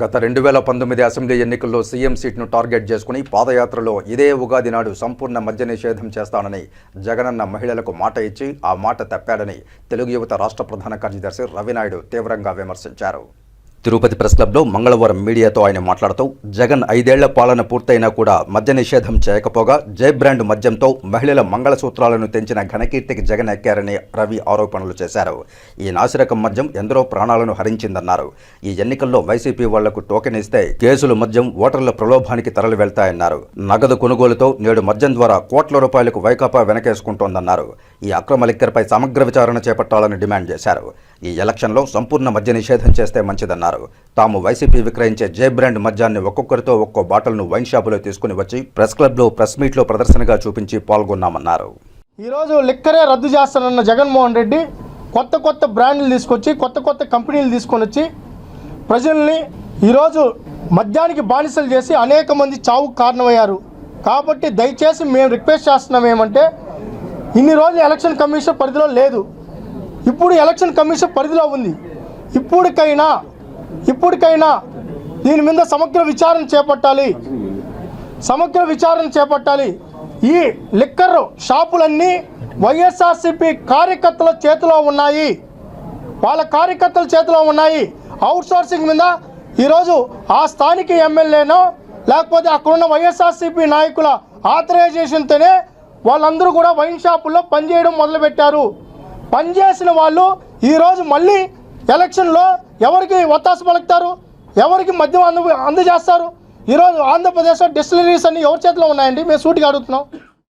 గత రెండు వేల పంతొమ్మిది అసెంబ్లీ ఎన్నికల్లో సీఎం సీట్ను టార్గెట్ చేసుకుని పాదయాత్రలో ఇదే ఉగాది నాడు సంపూర్ణ మద్య నిషేధం చేస్తానని జగనన్న మహిళలకు మాట ఇచ్చి ఆ మాట తప్పాడని తెలుగు యువత రాష్ట్ర ప్రధాన కార్యదర్శి రవినాయుడు తీవ్రంగా విమర్శించారు. తిరుపతి ప్రెస్ క్లబ్లో మంగళవారం మీడియాతో ఆయన మాట్లాడుతూ జగన్ ఐదేళ్ళ పాలన పూర్తయినా కూడా మద్య నిషేధం చేయకపోగా జై బ్రాండ్ మద్యంతో మహిళల మంగళసూత్రాలను తెంచిన ఘనకీర్తికి జగన్ ఎక్కారని రవి ఆరోపణలు చేశారు. ఈ నాసిరకం మద్యం ఎందరో ప్రాణాలను హరించిందన్నారు. ఈ ఎన్నికల్లో వైసీపీ వాళ్ళకు టోకెన్ ఇస్తే కేసులు మద్యం ఓటర్ల ప్రలోభానికి తరలి వెళ్తాయన్నారు నగదు కొనుగోలుతో నేడు మద్యం ద్వారా కోట్ల రూపాయలకు వైకాపా వెనకేసుకుంటోందన్నారు. ఈ అక్రమ లిక్కర్పై సమగ్ర విచారణ చేపట్టాలని డిమాండ్ చేశారు. ఈ ఎలక్షన్లో సంపూర్ణ మద్య నిషేధం చేస్తే మంచిదన్నారు. తాము వైసీపీ విక్రయించే జే బ్రాండ్ మద్యాన్ని ఒక్కొక్కరితో ఒక్కో బాటల్ను వైన్ షాపులో తీసుకుని వచ్చి ప్రెస్ క్లబ్లో ప్రెస్ మీట్లో ప్రదర్శనగా చూపించి పాల్గొన్నామన్నారు. ఈరోజు లిక్కరే రద్దు చేస్తానన్న జగన్మోహన్ రెడ్డి కొత్త కొత్త బ్రాండ్లు తీసుకొచ్చి కొత్త కొత్త కంపెనీలు తీసుకొని వచ్చి ప్రజల్ని ఈరోజు మద్యానికి బానిసలు చేసి అనేక మంది చావుకు కారణమయ్యారు. కాబట్టి దయచేసి మేము రిక్వెస్ట్ చేస్తున్నాం ఏమంటే ఇన్ని రోజులు ఎలక్షన్ కమిషన్ పరిధిలో లేదు. ఇప్పుడు ఎలక్షన్ కమిషన్ పరిధిలో ఉంది. ఇప్పటికైనా ఇప్పటికైనా దీని మీద సమగ్ర విచారణ చేపట్టాలి. సమగ్ర విచారణ చేపట్టాలి. ఈ లిక్కర్ షాపులన్నీ వైఎస్ఆర్సిపి కార్యకర్తల చేతిలో ఉన్నాయి. వాళ్ళ కార్యకర్తల చేతిలో ఉన్నాయి. అవుట్ సోర్సింగ్ మీద ఈరోజు ఆ స్థానిక ఎమ్మెల్యేనో లేకపోతే అక్కడున్న వైఎస్ఆర్సిపి నాయకుల ఆథరైజేషన్తోనే వాళ్ళందరూ కూడా వైన్ షాపుల్లో పనిచేయడం మొదలుపెట్టారు. పనిచేసిన వాళ్ళు ఈరోజు మళ్ళీ ఎలక్షన్లో ఎవరికి ఒత్తాసు పలుకుతారు? ఎవరికి మద్యం అంద అందజేస్తారు? ఈరోజు ఆంధ్రప్రదేశ్లో డిస్టిలరీస్ అన్ని ఎవరి చేతిలో ఉన్నాయండి? మేము సూటిగా అడుగుతున్నాం.